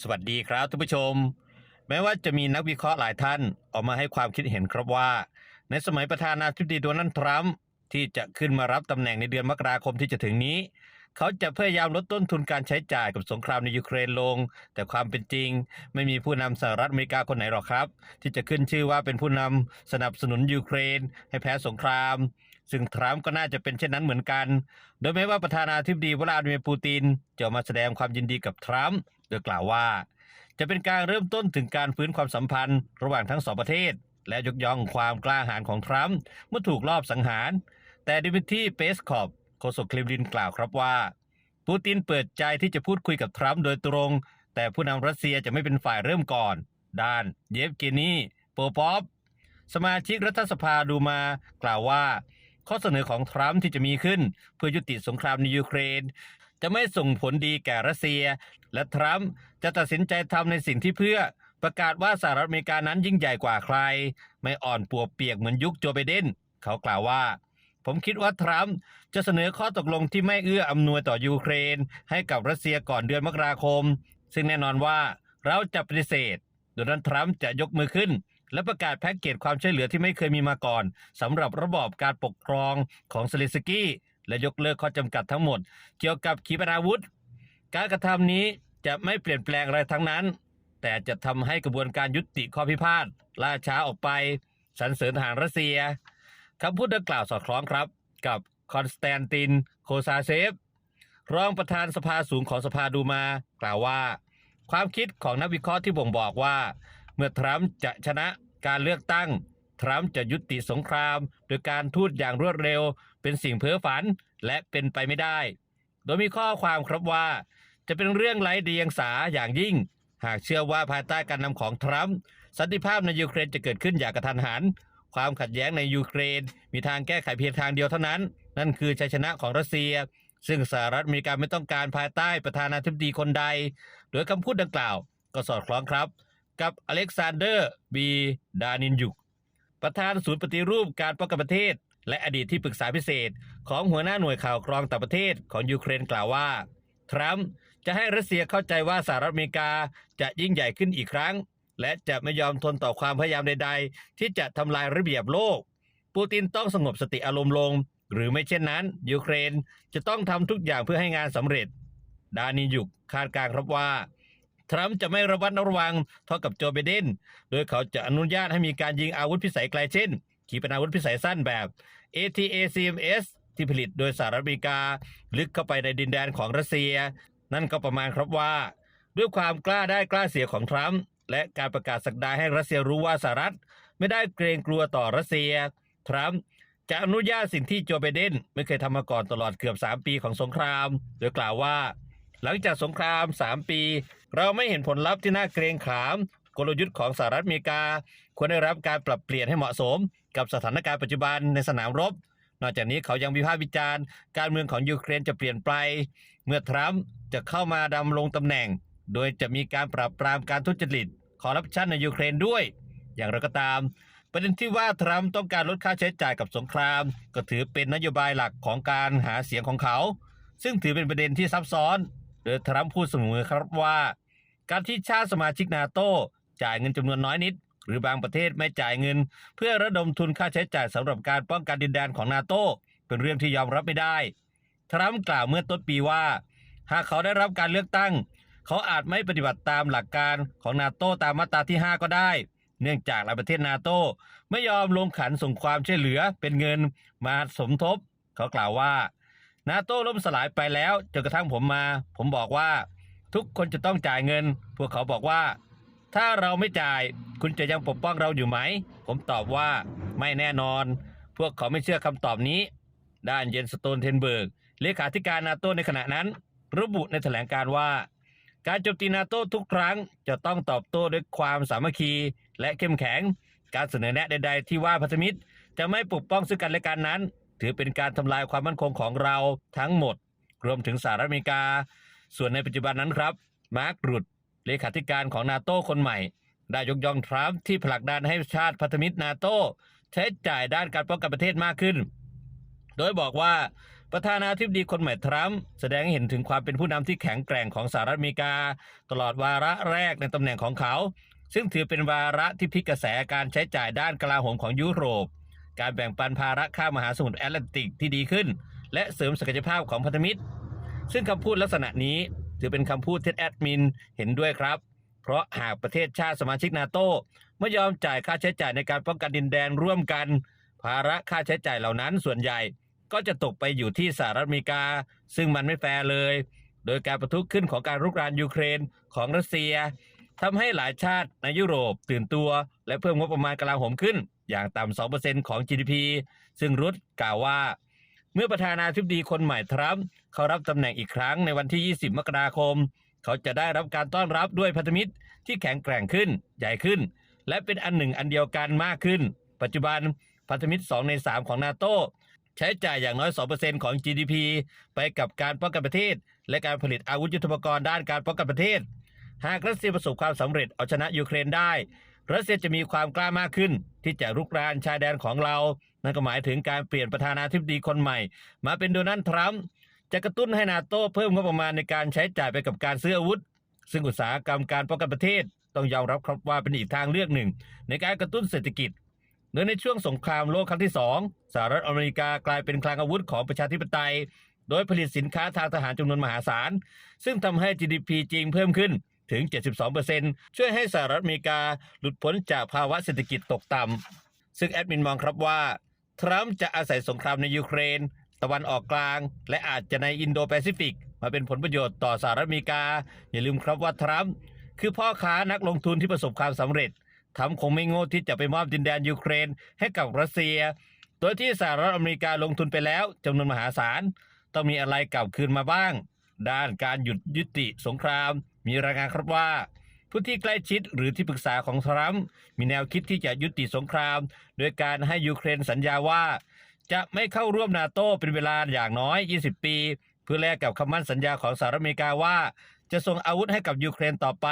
สวัสดีครับท่านผู้ชม แม้ว่าจะมีนักวิเคราะห์หลายท่านออกมาให้ความคิดเห็นครับว่า ในสมัยประธานาธิบดีโดนัลด์ทรัมป์ที่จะขึ้นมารับตำแหน่งในเดือนมกราคมที่จะถึงนี้ เขาจะพยายามลดต้นทุนการใช้จ่ายกับสงครามในยูเครนลง แต่ความเป็นจริง ไม่มีผู้นำสหรัฐอเมริกาคนไหนหรอกครับ ที่จะขึ้นชื่อว่าเป็นผู้นำสนับสนุนยูเครน ให้แพ้สงคราม ซึ่งทรัมป์ก็น่าจะเป็นเช่นนั้นเหมือนกัน โดยแม้ว่าประธานาธิบดีวลาดิเมียร์ปูตินจะมาแสดงความยินดีกับทรัมป์ ดยกล่าวว่า จะเป็นการเริ่มต้นถึงการฟื้นความสัมพันธ์ ระหว่างทั้งสองประเทศ และยกย่องความกล้าหาญของทรัมป์เมื่อถูกลอบสังหาร แต่ดิมิทรีเปสคอปโฆษกเครมลินกล่าวครับว่า ปูตินเปิดใจที่จะพูดคุยกับทรัมป์โดยตรง แต่ผู้นำรัสเซียจะไม่เป็นฝ่ายเริ่มก่อน ด้านเยฟเกนีโปปอฟสมาชิกรัฐสภาดูมากล่าวว่า ข้อเสนอของทรัมป์ที่จะมีขึ้น เพื่อยุติสงครามในยูเครน จะไม่ส่งผลดีแก่รัสเซีย และทรัมป์จะตัดสินใจทำในสิ่งที่เพื่อประกาศว่าสหรัฐอเมริกานั้นยิ่งใหญ่กว่าใคร ไม่อ่อนปวกเปียกเหมือนยุคโจไบเดนเขากล่าวว่า ผมคิดว่าทรัมป์จะเสนอข้อตกลงที่ไม่เอื้ออำนวยต่อยูเครน ให้กับรัสเซียก่อนเดือนมกราคม ซึ่งแน่นอนว่าเราจะปฏิเสธโดยนั้นทรัมป์จะยกมือขึ้น และประกาศแพ็กเกจความช่วยเหลือที่ไม่เคยมีมาก่อนสำหรับระบอบการปกครองของเซเลสกี้ และยกเลิกข้อจำกัดทั้งหมด เกี่ยวกับขีปนาวุธ การกระทำนี้จะไม่เปลี่ยนแปลงอะไรทั้งนั้น แต่จะทำให้กระบวนการยุติข้อพิพาทล่าช้าออกไปสรรเสริญทหารรัสเซียคำพูดดังกล่าวสอดคล้องครับ กับคอนสแตนติน โคซาเซฟ รองประธานสภาสูงของสภาดูมา กล่าวว่า ความคิดของนักวิเคราะห์ที่บ่งบอกว่า เมื่อทรัมป์จะชนะการเลือกตั้ง ทรัมป์จะยุติสงคราม โดยการทูตอย่างรวดเร็ว เป็นสิ่งเพ้อฝันและเป็นไปไม่ได้ โดยมีข้อความครับว่า จะเป็นเรื่องไร้เดียงสาอย่างยิ่ง หากเชื่อว่าภายใต้การนำของทรัมป์สันติภาพในยูเครนจะเกิดขึ้นอย่างกระทันหัน ความขัดแย้งในยูเครน มีทางแก้ไขเพียงทางเดียวเท่านั้น นั่นคือชัยชนะของรัสเซีย ซึ่งสหรัฐอเมริกาไม่ต้องการภายใต้ประธานาธิบดีคนใด โดยคำพูดดังกล่าว ก็สอดคล้องครับ กับอเล็กซานเดอร์บีดานินยุก ประธานศูนย์ปฏิรูปการป้องกันประเทศ และอดีตที่ปรึกษาพิเศษ ของหัวหน้าหน่วยข่าวกรองต่างประเทศของยูเครนกล่าวว่า ทรัมป์จะให้รัสเซียเข้าใจว่าสหรัฐอเมริกาจะยิ่งใหญ่ขึ้นอีกครั้ง และจะไม่ยอมทนต่อความพยายามใด ๆ ที่จะทำลายระเบียบโลก ปูตินต้องสงบสติอารมณ์ลง หรือไม่เช่นนั้น ยูเครนจะต้องทำทุกอย่างเพื่อให้งานสำเร็จ ดานิยุกคาดการณ์ครับว่า ทรัมป์จะไม่ระวัดระวังเท่ากับโจไบเดน โดยเขาจะอนุญาตให้มีการยิงอาวุธพิสัยไกลเช่น ขีปนาวุธพิสัยสั้นแบบ ATACMS ที่ผลิตโดยสหรัฐอเมริกา ลึกเข้าไปในดินแดนของรัสเซีย นั่นก็ประมาณครับว่า ด้วยความกล้าได้กล้าเสียของทรัมป์และการประกาศสักดาให้รัสเซียรู้ว่าสหรัฐ ไม่ได้เกรงกลัวต่อรัสเซีย ทรัมป์จะอนุญาตสิ่งที่โจไบเดนไม่เคยทำมาก่อนตลอดเกือบ 3 ปีของสงคราม โดยกล่าวว่า หลังจากสงคราม 3 ปี เราไม่เห็นผลลัพธ์ที่น่าเกรงขาม กลยุทธ์ของสหรัฐอเมริกา ควรได้รับการปรับเปลี่ยนให้เหมาะสม กับสถานการณ์ปัจจุบันในสนามรบ นอกจากนี้เขายังวิพากษ์วิจารณ์ การเมืองของยูเครนจะเปลี่ยนไป เมื่อทรัมป์จะเข้ามาดำรงตำแหน่ง โดยจะมีการปราบปรามการทุจริตคอร์รัปชันในยูเครนด้วย อย่างไรก็ตาม ประเด็นที่ว่าทรัมป์ต้องการลดค่าใช้จ่ายกับสงคราม ก็ถือเป็นนโยบายหลักของการหาเสียงของเขา ซึ่งถือเป็นประเด็นที่ซับซ้อน โดยทรัมป์พูดเสมอครับว่า การที่ชาติสมาชิกนาโต้จ่ายเงินจำนวนน้อยนิด หรือบางประเทศไม่จ่ายเงิน เพื่อระดมทุนค่าใช้จ่ายสำหรับการป้องกันดินแดนของนาโต้เป็นเรื่องที่ยอมรับไม่ได้ ทรัมป์กล่าวเมื่อต้นปีว่า หากเขาได้รับการเลือกตั้ง เขาอาจไม่ปฏิบัติตามหลักการของนาโต้ตามมาตราที่ 5 ก็ได้ เนื่องจากหลายประเทศนาโต้ไม่ยอมลงขันส่งความช่วยเหลือเป็นเงินมาสมทบ เขากล่าวว่า นาโต้ล่มสลายไปแล้วจนกระทั่งผมมา ผมบอกว่า ทุกคนจะต้องจ่ายเงิน พวกเขาบอกว่า ถ้าเราไม่จ่าย คุณจะยังปกป้องเราอยู่ไหม ผมตอบว่าไม่แน่นอน พวกเขาไม่เชื่อคำตอบนี้ ด้านเยนสโตนเทนเบิร์กเลขาธิการนาโต้ในขณะนั้น ระบุในแถลงการว่า การโจมตีนาโต้ทุกครั้งจะต้องตอบโต้ด้วยความสามัคคีและเข้มแข็ง การเสนอแนะใด ๆ ที่ว่าพันธมิตร จะไม่ปกป้องซึ่งกันและกันนั้น ถือเป็นการทำลายความมั่นคงของเราทั้งหมด รวมถึงสหรัฐอเมริกา ส่วนในปัจจุบันนั้นครับมาร์กรุดเลขาธิการของนาโต้คนใหม่ ได้ยกย่องทรัมป์ที่ผลักดันให้ชาติพันธมิตรนาโต้ใช้จ่ายด้านการป้องกันประเทศมากขึ้น โดยบอกว่าประธานาธิบดีคนใหม่ทรัมป์แสดงให้เห็นถึงความเป็นผู้นำที่แข็งแกร่งของสหรัฐอเมริกา ตลอดวาระแรกในตำแหน่งของเขา ซึ่งถือเป็นวาระที่พลิกกระแสการใช้จ่ายด้านกลาโหมของยุโรป การแบ่งปันภาระข้ามมหาสมุทรแอตแลนติกที่ดีขึ้น และเสริมศักยภาพของพันธมิตร ซึ่งคำพูดลักษณะนี้ถือเป็นคำพูดที่แอดมินเห็นด้วยครับ เพราะหากประเทศชาติสมาชิกนาโตไม่ยอมจ่ายค่าใช้จ่ายในการป้องกันดินแดนร่วมกัน ภาระค่าใช้จ่ายเหล่านั้นส่วนใหญ่ก็จะตกไปอยู่ที่สหรัฐอเมริกา ซึ่งมันไม่แฟร์เลย โดยการประทุขึ้นของการรุกรานยูเครนของรัสเซียทำให้หลายชาติในยุโรปตื่นตัว และเพิ่มงบประมาณกลาโหมขึ้น อย่างต่ำ2%ของ GDP ซึ่งรุดกล่าวว่า เมื่อประธานาธิบดีคนใหม่ทรัมป์เขารับตำแหน่งอีกครั้งในวันที่ 20 มกราคม เขาจะได้รับการต้อนรับด้วยพันธมิตรที่แข็งแกร่งขึ้น ใหญ่ขึ้น และเป็นอันหนึ่งอันเดียวกันมากขึ้น ปัจจุบันพันธมิตร 2 ใน 3 ของนาโตใช้จ่ายอย่างน้อย 2%ของ GDP ไปกับการป้องกันประเทศ และการผลิตอาวุธยุทโธปกรณ์ด้านการป้องกันประเทศ หากรัสเซียประสบความสำเร็จเอาชนะยูเครนได้ รัสเซียจะมีความกล้ามากขึ้น ที่จะรุกรานชายแดนของเรา นั่นก็หมายถึงการเปลี่ยนประธานาธิบดีคนใหม่ มาเป็นโดนัลด์ทรัมป์จะกระตุ้นให้นาโต้เพิ่มงบประมาณในการใช้จ่ายไปกับการซื้ออาวุธ ซึ่งอุตสาหกรรมการป้องกันประเทศ ต้องยอมรับครับว่าเป็นอีกทางเลือกหนึ่ง ในการกระตุ้นเศรษฐกิจโดยในช่วงสงครามโลกครั้งที่สองสหรัฐอเมริกากลายเป็นคลังอาวุธของประชาธิปไตย โดยผลิตสินค้าทางทหารจำนวนมหาศาล ซึ่งทำให้ GDP จริงเพิ่มขึ้น ถึง 72%ช่วยให้สหรัฐอเมริกาหลุดพ้นจากภาวะเศรษฐกิจตกต่ำซึ่งแอดมินมองครับว่า ทรัมป์จะอาศัยสงครามในยูเครน ตะวันออกกลาง และอาจจะในอินโดแปซิฟิก มาเป็นผลประโยชน์ต่อสหรัฐอเมริกา อย่าลืมครับว่าทรัมป์คือพ่อค้านักลงทุนที่ประสบความสำเร็จทรัมป์คงไม่โง่ที่จะไปมอบดินแดนยูเครนให้กับรัสเซีย โดยที่สหรัฐอเมริกาลงทุนไปแล้วจำนวนมหาศาล ต้องมีอะไรกลับคืนมาบ้าง ด้านการหยุดยุติสงคราม มีรายงานครับว่าผู้ที่ใกล้ชิดหรือที่ปรึกษาของทรัมป์มีแนวคิดที่จะยุติสงคราม โดยการให้ยูเครนสัญญาว่า จะไม่เข้าร่วมนาโต้เป็นเวลาอย่างน้อย 20 ปี เพื่อแลกกับคำมั่นสัญญาของสหรัฐอเมริกาว่า จะส่งอาวุธให้กับยูเครนต่อไป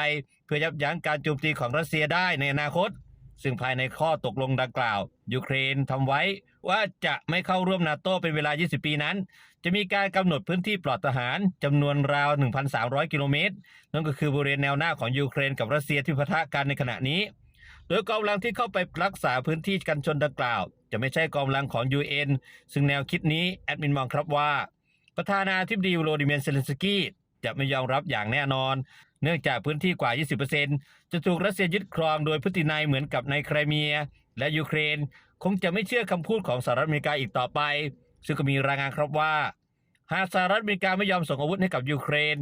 เพื่อยับยั้งการโจมตีของรัสเซียได้ในอนาคต ซึ่งภายในข้อตกลงดังกล่าว ยูเครนทำไว้ว่าจะไม่เข้าร่วมนาโต้เป็นเวลา 20 ปีนั้น จะมีการกำหนดพื้นที่ปลอดทหารจำนวนราว 1,300 กิโลเมตร นั่นก็คือบริเวณแนวหน้าของยูเครนกับรัสเซียที่ปะทะกันในขณะนี้ โดยกองกำลังที่เข้าไปรักษาพื้นที่กันชนดังกล่าว จะไม่ใช่กองกำลังของ UN ซึ่งแนวคิดนี้แอดมินมองครับว่า ประธานาธิบดีโวโลดิเมียร์เซเลนสกี้จะไม่ยอมรับอย่างแน่นอน เนื่องจากพื้นที่กว่า 20%จะถูกรัสเซียยึดครองโดยพฤตินัยเหมือนกับในไครเมีย และยูเครน คงจะไม่เชื่อคำพูดของสหรัฐอเมริกาอีกต่อไป ซึ่งก็มีรายงานครับว่า หากสหรัฐอเมริกาไม่ยอมส่งอาวุธให้กับยูเครน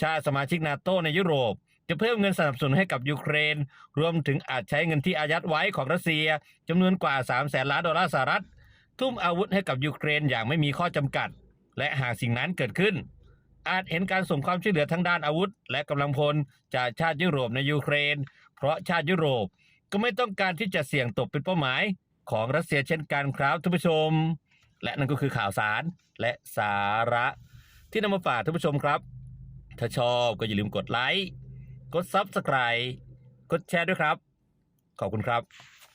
ชาติสมาชิกนาโตในยุโรป จะเพิ่มเงินสนับสนุนให้กับยูเครน รวมถึงอาจใช้เงินที่อายัดไว้ของรัสเซียจำนวนกว่า3แสนล้านดอลลาร์สหรัฐ ทุ่มอาวุธให้กับยูเครนอย่างไม่มีข้อจำกัด และหากสิ่งนั้นเกิดขึ้น อาจเห็นการส่งความช่วยเหลือทั้งด้านอาวุธ และกำลังพลจากชาติยุโรปในยูเครน เพราะชาติยุโรปก็ไม่ต้องการที่จะเสี่ยงตกเป็นเป้าหมายของรัสเซียเช่นกันครับท่านผู้ชม และนั่นก็คือข่าวสารและสาระที่นำมาฝากท่านผู้ชมครับ ถ้าชอบก็อย่าลืมกดไลค์ กด Subscribe กดแชร์ด้วยครับ ขอบคุณครับ